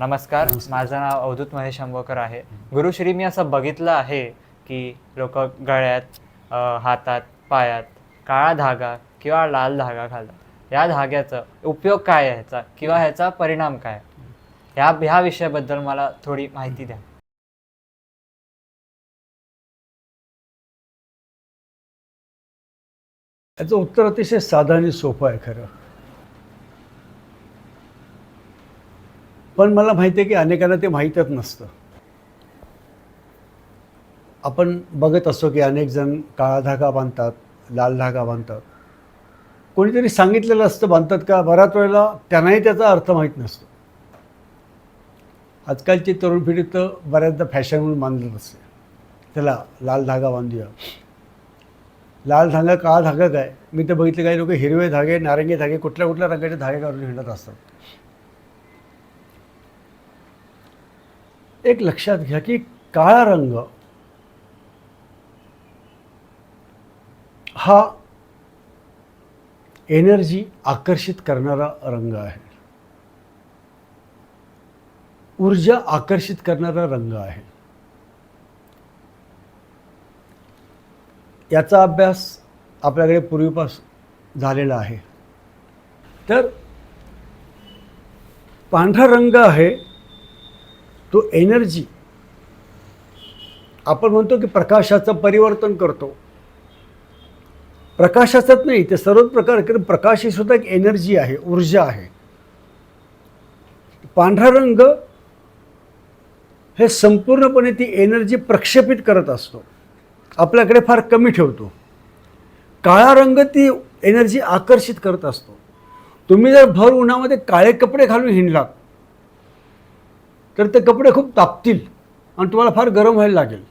नमस्कार माझं नाव अवधूत महेश आंबोकर आहे. गुरुश्री मी असं बघितलं आहे की लोक गळ्यात हातात पायात काळा धागा किंवा लाल धागा घालतात. या धाग्याचा उपयोग काय आहे ह्याचा किंवा ह्याचा परिणाम काय ह्या ह्या विषयाबद्दल मला थोडी माहिती द्या. याचं उत्तर अतिशय साधं आणि सोपं आहे खरं. पण मला माहिती आहे की अनेकांना ते माहीतच नसतं. आपण बघत असतो की अनेक जण काळा धागा बांधतात लाल धागा बांधतात. कोणीतरी सांगितलेलं असतं बांधतात का? बऱ्याच वेळेला त्यांनाही त्याचा अर्थ माहीत नसतो. आजकालची तरुण पिढी तर बऱ्याचदा फॅशन म्हणून बांधलं असते. त्याला लाल धागा बांधूया. लाल धागा काळा धागा काय? मी तर बघितलं काही लोक हिरवे धागे नारंगी धागे कुठल्या कुठल्या रंगाचे धागे काढून हिंडत असतात. एक लक्षात घ्या की काळा रंग हा एनर्जी आकर्षित करणारा रंग आहे. ऊर्जा आकर्षित करणारा रंग आहे. याचा अभ्यास आपल्याकडे पूर्वीपासून झालेला आहे. तर पांढरा रंग आहे. तो एनर्जी आपण म्हणतो की प्रकाशाचं परिवर्तन करतो. प्रकाशाचंच नाही ते सर्वच प्रकार कारण प्रकाश ही सुद्धा एक एनर्जी आहे ऊर्जा आहे. पांढरा रंग हे संपूर्णपणे ती एनर्जी प्रक्षेपित करत असतो. आपल्याकडे फार कमी ठेवतो. काळा रंग ती एनर्जी आकर्षित करत असतो. तुम्ही जर भर उन्हामध्ये काळे कपडे घालून हिंडलात तर ते कपडे खूप तापतील आणि तुम्हाला फार गरम व्हायला लागेल.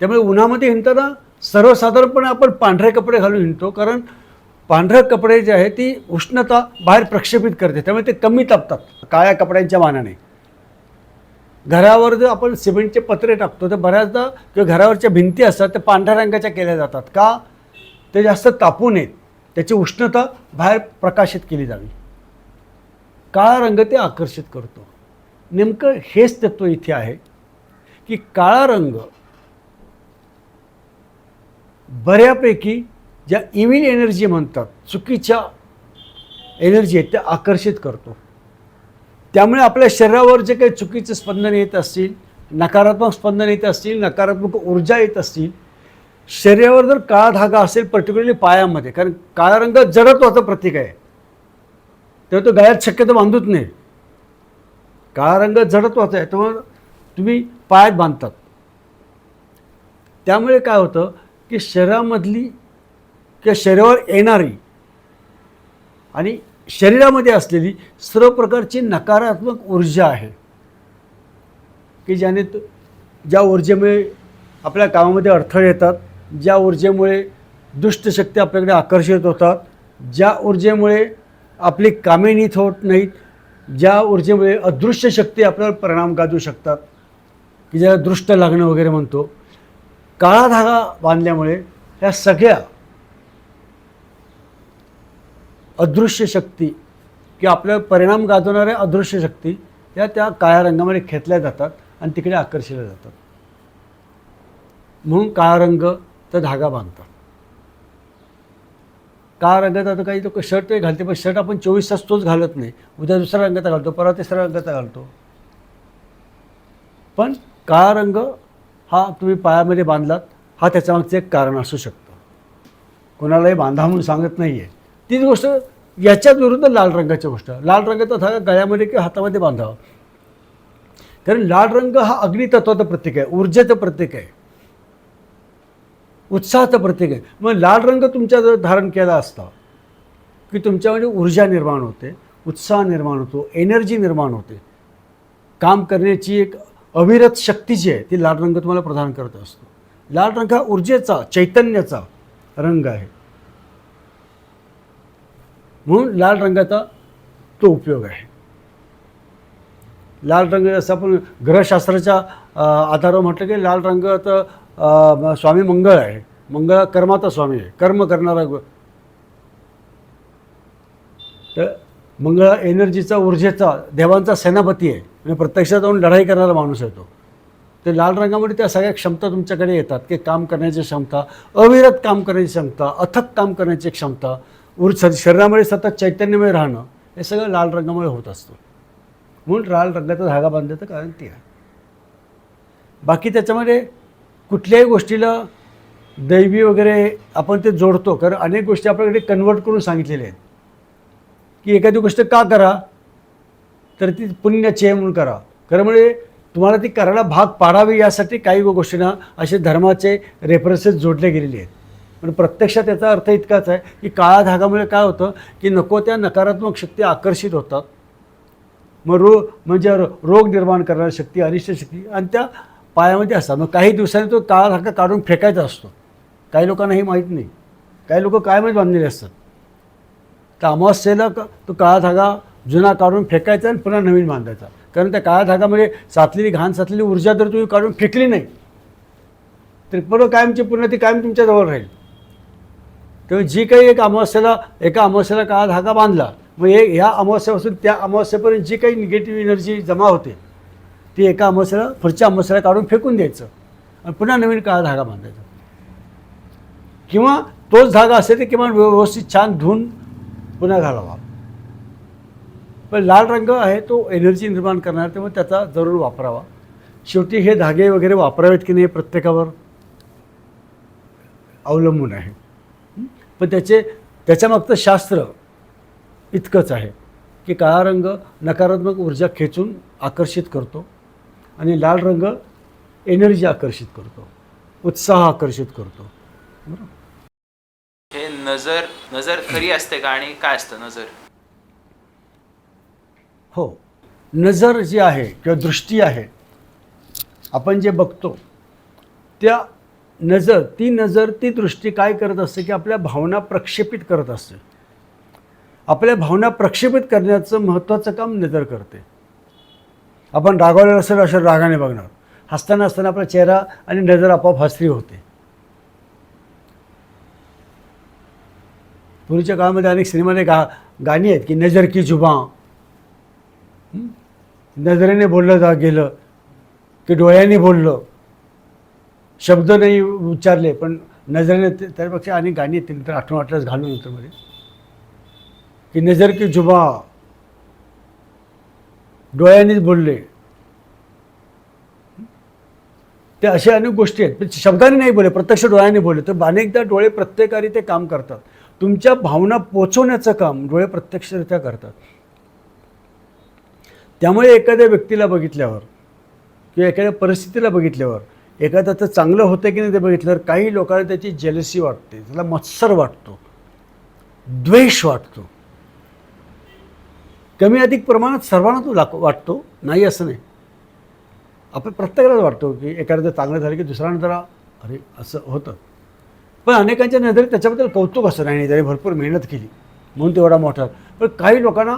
त्यामुळे उन्हामध्ये हिंडताना सर्वसाधारणपणे आपण पांढरे कपडे घालून हिंडतो कारण पांढरे कपडे जे आहे ती उष्णता बाहेर प्रक्षेपित करते त्यामुळे ते कमी तापतात काळ्या कपड्यांच्या मानाने. घरावर जर आपण सिमेंटचे पत्रे टाकतो तर बऱ्याचदा किंवा घरावरच्या भिंती असतात त्या पांढऱ्या रंगाच्या केल्या जातात. का? ते जास्त तापू नयेत. त्याची उष्णता बाहेर प्रकाशित केली जावी. काळा रंग ते आकर्षित करतो. नेमकं हेच तत्व इथे आहे की काळा रंग बऱ्यापैकी ज्या इव्हिल एनर्जी म्हणतात चुकीच्या एनर्जी आहेत त्या आकर्षित करतो. त्यामुळे आपल्या शरीरावर जे काही चुकीचे स्पंदन येत असतील नकारात्मक स्पंदन येत असतील नकारात्मक ऊर्जा येत असतील शरीरावर जर काळा धागा असेल पर्टिक्युलरली पायामध्ये कारण काळा रंग जडत्वाचं प्रतीक आहे. तेव्हा तो गळ्यात शक्यतो बांधूच नाही काळा रंग जडत्वाचा आहे त्यामुळे तुम्ही पायात बांधतात. त्यामुळे काय होतं की शरीरामधली किंवा शरीरावर येणारी आणि शरीरामध्ये असलेली सर्व प्रकारची नकारात्मक ऊर्जा आहे. की ज्याने ज्या ऊर्जेमुळे आपल्या कामामध्ये अडथळे येतात ज्या ऊर्जेमुळे दुष्टशक्ती आपल्याकडे आकर्षित होतात ज्या ऊर्जेमुळे आपली कामे नीत होत नाहीत ज्या ऊर्जेमुळे अदृश्य शक्ती आपल्यावर परिणाम गाजू शकतात की ज्याला दृष्ट लागणं वगैरे म्हणतो काळा धागा बांधल्यामुळे ह्या सगळ्या अदृश्य शक्ती किंवा आपल्यावर परिणाम गाजवणाऱ्या अदृश्य शक्ती या त्या काळ्या रंगामध्ये खेचल्या जातात आणि तिकडे आकर्षल्या जातात. म्हणून काळा रंग तर धागा बांधतात. का रंगाचा आता काही लोक शर्ट घालते पण शर्ट आपण चोवीस तास तोच घालत नाही. उद्या दुसऱ्या रंगाचा घालतो परवा तिसऱ्या रंगाचा घालतो. पण काळा रंग हा तुम्ही पायामध्ये बांधलात हा त्याच्यामागचं एक कारण असू शकतं. कोणालाही बांधा म्हणून सांगत नाही आहे तीच गोष्ट याच्याच विरुद्ध लाल रंगाची गोष्ट. लाल रंगाचा धागा गळ्यामध्ये किंवा हातामध्ये बांधावा. कारण लाल रंग हा अग्नितत्वाचं प्रतीक आहे ऊर्जेचं प्रतीक आहे. उत्साहाचं प्रतीक आहे. मग लाल रंग तुमच्या जर धारण केला असता की तुमच्यामध्ये ऊर्जा निर्माण होते उत्साह निर्माण होतो एनर्जी निर्माण होते काम करण्याची एक अविरत शक्ती जी आहे ती लाल रंग तुम्हाला प्रदान करत असतो. लाल रंग हा ऊर्जेचा चैतन्याचा रंग आहे. म्हणून लाल रंगाचा तो उपयोग आहे. लाल रंग जसं आपण ग्रहशास्त्राच्या आधारावर म्हटलं की लाल रंग तर स्वामी मंगळ आहे. मंगळ कर्माचा स्वामी आहे. कर्म करणारा तर मंगळ एनर्जीचा ऊर्जेचा देवांचा सेनापती आहे. आणि प्रत्यक्षात जाऊन लढाई करणारा माणूस आहे तो. ते लाल रंगामध्ये त्या सगळ्या क्षमता तुमच्याकडे येतात. की काम करण्याची क्षमता अविरत काम करण्याची क्षमता अथक काम करण्याची क्षमता उर शरीरामध्ये सतत चैतन्यमय राहणं हे सगळं लाल रंगामुळे होत असतं. म्हणून लाल रंगाचा धागा बांधल्याचं कारण ते आहे. बाकी त्याच्यामध्ये कुठल्याही गोष्टीला दैवी वगैरे आपण ते जोडतो कारण अनेक गोष्टी आपल्याकडे कन्वर्ट करून सांगितलेल्या आहेत. की एखादी गोष्ट का करा? तर ती पुण्याची आहे म्हणून करा. खरं म्हणजे तुम्हाला ती करायला भाग पाडावी यासाठी काही गोष्टींना असे धर्माचे रेफरन्सेस जोडले गेलेले आहेत. पण प्रत्यक्षात याचा अर्थ इतकाच आहे की काळा धागामुळे काय होतं की नको त्या नकारात्मक शक्ती आकर्षित होतात. मग रो म्हणजे रोग निर्माण करणारी शक्ती अनिष्ट शक्ती आणि त्या पायामध्ये असतात. मग काही दिवसांनी तो काळा धागा काढून फेकायचा असतो. काही लोकांना हे माहीत नाही. काही लोक कायमच बांधलेले असतात. तर अमावस्येला क- तो काळा धागा जुना काढून फेकायचा आणि पुन्हा नवीन बांधायचा. कारण त्या काळ्या धागामध्ये साचलेली घाण साचलेली ऊर्जा जर तुम्ही काढून फेकली नाही तर परत कायमची पुन्हा ती कायम तुमच्याजवळ राहील. तेव्हा जी काही एक अमावस्येला एका अमावस्येला काळा धागा बांधला मग हे ह्या अमावस्यापासून त्या अमावस्येपर्यंत जी काही निगेटिव्ह एनर्जी जमा होते ती एका अमावस्येला पुढच्या अमावस्येला काढून फेकून द्यायचं. आणि पुन्हा नवीन काळा धागा बांधायचा. किंवा तोच धागा असेल तर किमान व्यवस्थित छान धुवून पुन्हा घालावा. पण लाल रंग आहे तो एनर्जी निर्माण करणार त्यामुळे त्याचा जरूर वापरावा. शेवटी हे धागे वगैरे वापरावेत की नाही प्रत्येकावर अवलंबून आहे. पण त्याचे त्याच्यामागचं शास्त्र इतकंच आहे की काळा रंग नकारात्मक ऊर्जा खेचून आकर्षित करतो. आणि लाल रंग एनर्जी आकर्षित करतो उत्साह आकर्षित करतो. बरोबर हे नजर नजर खरी असते का आणि काय असतं नजर? हो नजर जी आहे किंवा दृष्टी आहे आपण जे बघतो त्या नजर ती नजर ती दृष्टी काय करत असते की आपल्या भावना प्रक्षेपित करत असते. आपल्या भावना प्रक्षेपित करण्याचं महत्त्वाचं काम नजर करते. आपण रागवलेलं असेल अशा रागाने बघणार. हसताना असताना आपला चेहरा आणि नजर आपोआप हसरी होते. पूर्वीच्या काळामध्ये अनेक सिनेमाने गा गाणी आहेत की नजर की जुबा नजरेने बोललं जा गेलं की डोळ्यांनी बोललं. शब्द नाही उच्चारले पण नजरेने त्यापेक्षा अनेक गाणी आहेत नंतर आठवण वाटल्यास घालून होतं मध्ये. की नजर की जुबा डोळ्यांनीच बोलले. ते अशा अनेक गोष्टी आहेत. पण शब्दाने नाही बोले प्रत्यक्ष डोळ्यांनी बोलले. तर अनेकदा डोळे प्रत्येकाने ते काम करतात. तुमच्या भावना पोचवण्याचं काम डोळे प्रत्यक्षरित्या करतात. त्यामुळे एखाद्या व्यक्तीला बघितल्यावर किंवा एखाद्या परिस्थितीला बघितल्यावर एखाद्याचं चांगलं होतं की नाही ते बघितल्यावर काही लोकांना त्याची जेलसी वाटते. त्याला मत्सर वाटतो. द्वेष वाटतो. कमी अधिक प्रमाणात सर्वांना तो लाग वाटतो. नाही असं नाही. आपण प्रत्येकालाच वाटतो की एखादं चांगलं झालं की दुसऱ्यानं जरा अरे असं होतं. पण अनेकांच्या नजरेत त्याच्याबद्दल कौतुक असं नाही त्याने भरपूर मेहनत केली. म्हणून तेवढा मोठा. पण काही लोकांना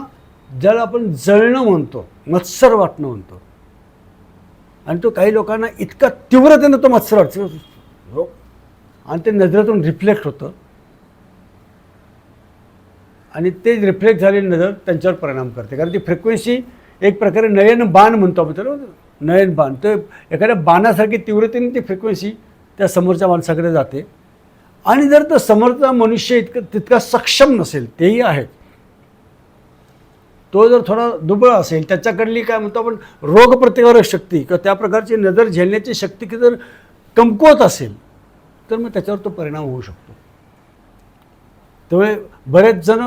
ज्याला आपण जळणं म्हणतो मत्सर वाटणं म्हणतो आणि तो काही लोकांना इतका तीव्रतेनं तो मत्सर वाटतो. हो. आणि ते नजरेतून रिफ्लेक्ट होतं. आणि ते रिफ्लेक्ट झालेली नजर त्यांच्यावर परिणाम करते. कारण ती फ्रिक्वेन्सी एक प्रकारे नयन बाण म्हणतो आपण त्याला. नयन बाण. तर एखाद्या बाणासारखी तीव्रतेने ती फ्रिक्वेन्सी त्या समोरच्या माणसाकडे जाते. आणि जर तो समोरचा मनुष्य इतकं तितका सक्षम नसेल तेही आहेत. तो जर थोडा दुबळ असेल त्याच्याकडली काय म्हणतो आपण रोगप्रतिकारक शक्ती किंवा त्या प्रकारची नजर झेलण्याची शक्ती की जर कमकुवत असेल तर मग त्याच्यावर तो परिणाम होऊ शकतो. त्यामुळे बरेच जण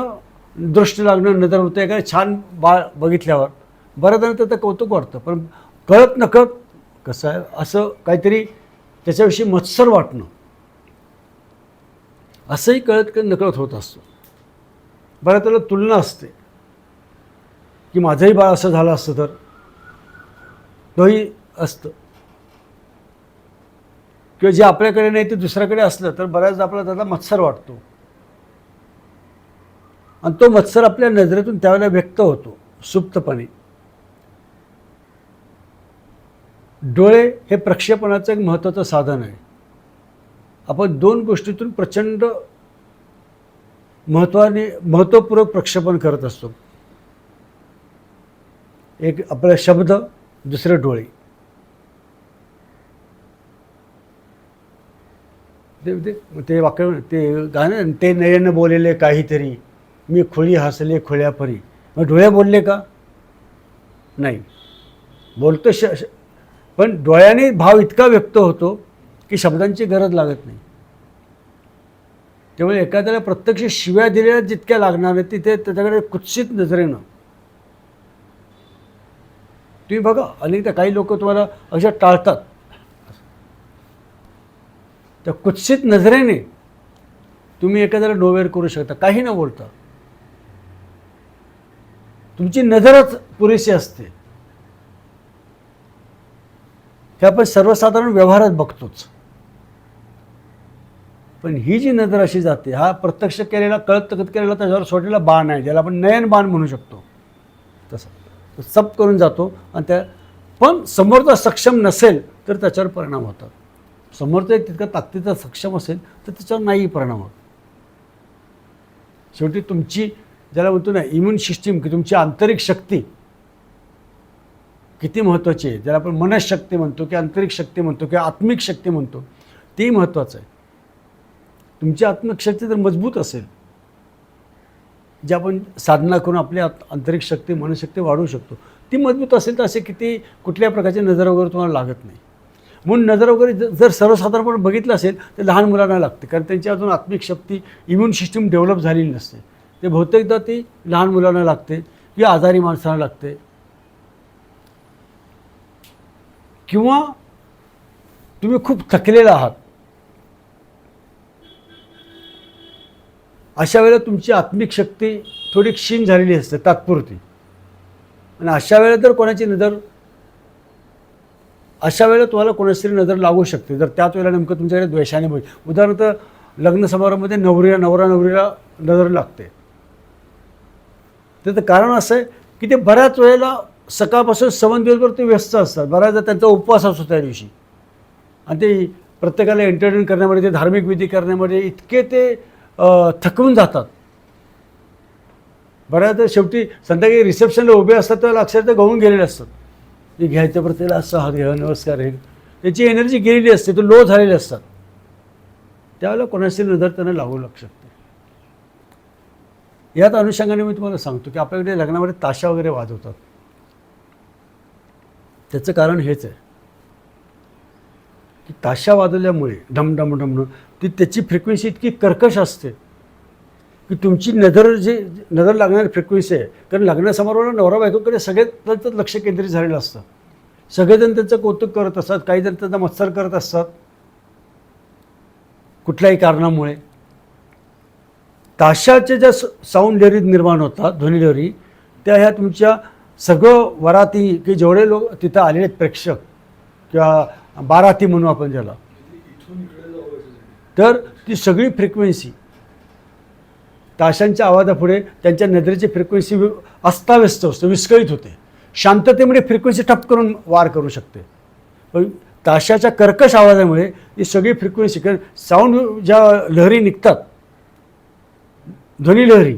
दृष्टी लागणं नजर होतं. एखादं छान बाळ बघितल्यावर बऱ्याच जण त्याचं कौतुक वाटतं. पण कळत नकळत कसं आहे असं काहीतरी त्याच्याविषयी मत्सर वाटणं. असंही कळत कळत नकळत होत असतो. बऱ्याच त्याला तुलना असते. की माझंही बाळ असं झालं असतं तर. तोही असतं. किंवा जे आपल्याकडे नाही ते दुसऱ्याकडे असलं तर बऱ्याचदा आपल्याला त्याचा मत्सर वाटतो. आणि तो मत्सर आपल्या नजरेतून त्यावेळेला व्यक्त होतो सुप्तपणे. डोळे हे प्रक्षेपणाचं एक महत्त्वाचं साधन आहे. आपण दोन गोष्टीतून प्रचंड महत्त्वाने महत्त्वपूर्वक प्रक्षेपण करत असतो. एक आपला शब्द दुसरे डोळे. ते ते वाक्य ते गाणं ते नयन बोललेले काहीतरी. मी खोळी हसले खुळ्यापरी. मग डोळे बोलले का? नाही. बोलतो श श- पण डोळ्याने भाव इतका व्यक्त होतो की शब्दांची गरज लागत नाही. त्यामुळे एखाद्याला प्रत्यक्ष शिव्या दिलेल्या जितक्या लागणार आहेत तिथे त्याच्याकडे कुत्सित नजरेनं. तुम्ही बघा अनेकदा काही लोक तुम्हाला अशा टाळतात. त्या कुत्सित नजरेने तुम्ही एखाद्याला डोवेर करू शकता. काही न बोलता. तुमची नजरच पुरेशी असते. ते आपण सर्वसाधारण व्यवहारात बघतोच. पण ही जी नजर अशी जाते हा प्रत्यक्ष केलेला कळत तकत केलेला त्याच्यावर सोडलेला बाण आहे ज्याला आपण नयन बाण म्हणू शकतो. तसं. तो सप करून जातो आणि त्या पण समोरचा सक्षम नसेल तर त्याच्यावर परिणाम होतात. समोरचा एक तितका ताकदीचा सक्षम असेल तर त्याच्यावर नाही परिणाम होत. शेवटी तुमची ज्याला म्हणतो ना इम्युन सिस्टीम की तुमची आंतरिक शक्ती किती महत्त्वाची आहे? ज्याला आपण मनशक्ती म्हणतो की आंतरिक शक्ती म्हणतो किंवा आत्मिक शक्ती म्हणतो ती महत्त्वाचं आहे. तुमची आत्मिक शक्ती जर मजबूत असेल. जे आपण साधना करून आपली आंतरिक शक्ती मनशक्ती वाढवू शकतो. ती मजबूत असेल तर असे किती कुठल्या प्रकारची नजर वगैरे तुम्हाला लागत नाही. म्हणून नजर वगैरे जर सर्वसाधारणपणे बघितलं असेल तर लहान मुलांना लागते. कारण त्यांची अजून आत्मिक शक्ती इम्युन सिस्टीम डेव्हलप झालेली नसते. ते बहुतेकदा ती लहान मुलांना लागते किंवा आजारी माणसांना लागते. किंवा तुम्ही खूप थकलेला आहात. अशा वेळेला तुमची आत्मिक शक्ती थोडी क्षीण झालेली असते तात्पुरती. आणि अशा वेळेला जर कोणाची नजर अशा वेळेला तुम्हाला कोणाची तरी नजर लागू शकते. जर त्याच वेळेला नेमकं तुमच्याकडे द्वेषाने होईल उदाहरणार्थ लग्न समारंभामध्ये नवरीला नवरा नवरीला नजर लागते. त्याचं कारण असं आहे की ते बऱ्याच वेळेला सकाळपासून सवन दिवसभर ते व्यस्त असतात. बऱ्याचदा त्यांचा उपवास असतो त्या दिवशी. आणि ते प्रत्येकाला एंटरटेन करण्यामध्ये ते धार्मिक विधी करण्यामध्ये इतके ते थकवून जातात. बऱ्याचदा शेवटी संध्याकाळी रिसेप्शनला उभे असतात त्याला अक्षरशः गळून गेलेले असतात. ते घ्यायच्या प्रत्येकाला असं हात घ्या नमस्कार हे. त्याची एनर्जी गेलेली असते तो लो झालेले असतात. त्यावेळेला कोणाची नजर त्यांना लागू लागू शकते याच अनुषंगाने मी तुम्हाला सांगतो की आपल्याकडे लग्नामध्ये ताशा वगैरे वाजवतात. त्याचं कारण हेच आहे. की ताशा वाजवल्यामुळे ढमढम डम डम ती त्याची फ्रिक्वेन्सी इतकी कर्कश असते की तुमची नजर जे नजर लागणारी फ्रिक्वेन्सी आहे. कारण लग्न समारोहाला नवरा बायकोकडे सगळे त्यांचं लक्ष केंद्रित झालेलं असतं. सगळेजण त्यांचं कौतुक करत असतात काही जण त्यांचा मत्सर करत असतात. कुठल्याही कारणामुळे. ताशाच्या ज्या साऊंड लहरी निर्माण होतात ध्वनी लहरी त्या ह्या तुमच्या सगळं वराती की जेवढे लोक तिथं आलेले आहेत प्रेक्षक किंवा बाराती म्हणू आपण ज्याला तर ती सगळी फ्रिक्वेन्सी ताशांच्या आवाजापुढे त्यांच्या नजरेची फ्रिक्वेन्सी अस्ताव्यस्त असते विस्कळीत होते. शांततेमुळे फ्रिक्वेन्सी ठप करून वार करू शकते. पण ताशाच्या कर्कश आवाजामुळे ही सगळी फ्रिक्वेन्सी कारण साऊंड ज्या लहरी निघतात ध्वनी लहरी.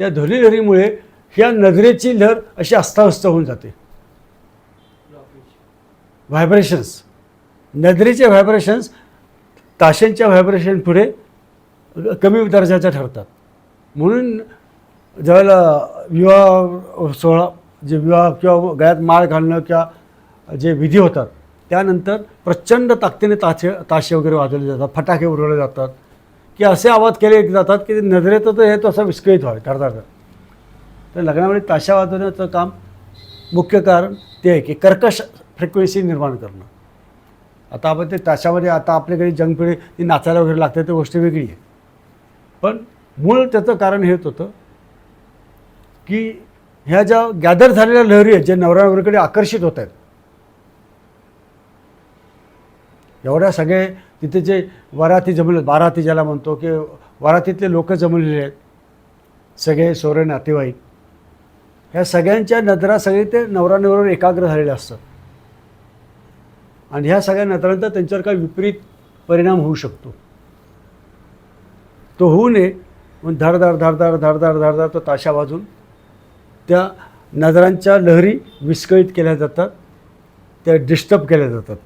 त्या ध्वनी लहरीमुळे ह्या नजरेची लहर अशी अस्ताव्यस्त होऊन जाते. व्हायब्रेशन्स नजरेचे व्हायब्रेशन्स ताशांच्या व्हायब्रेशन पुढे कमी दर्जाच्या ठरतात. म्हणून ज्यावेळेला विवाह सोहळा जे विवाह किंवा गळ्यात माळ घालणं किंवा जे विधी होतात त्यानंतर प्रचंड ताकदीने ताशे ताशे वगैरे वाजवले जातात फटाके उडवले जातात. की असे आवाज केले जातात की नजरेत तर हे तसं विस्कळीत व्हावे धडधड तर लग्नामध्ये ताशा वाजवण्याचं काम मुख्य कारण ते आहे की कर्कश फ्रिक्वेन्सी निर्माण करणं. आता आपण ते ताशामध्ये आता आपल्याकडे जंगपिढी ती नाचायला वगैरे लागते ती गोष्ट वेगळी आहे. पण मूळ त्याचं कारण हेच होतं की ह्या ज्या गॅदर झालेल्या लहरी आहेत जे नवऱ्यावरकडे आकर्षित होत आहेत एवढ्या सगळे तिथे जे वराती जमले बाराती ज्याला म्हणतो की वरातीतले लोक जमलेले आहेत सगळे सोरे नातेवाईक. ह्या सगळ्यांच्या नजरा सगळे ते नवरा नवऱ्यावर एकाग्र झालेले असतात. आणि ह्या सगळ्या नजरांचा त्यांच्यावर काही विपरीत परिणाम होऊ शकतो. तो होऊ नये म्हणून धडधड धडधड धडधड धडधड तो ताशा वाजून त्या नजरांच्या लहरी विस्कळीत केल्या जातात त्या डिस्टर्ब केल्या जातात.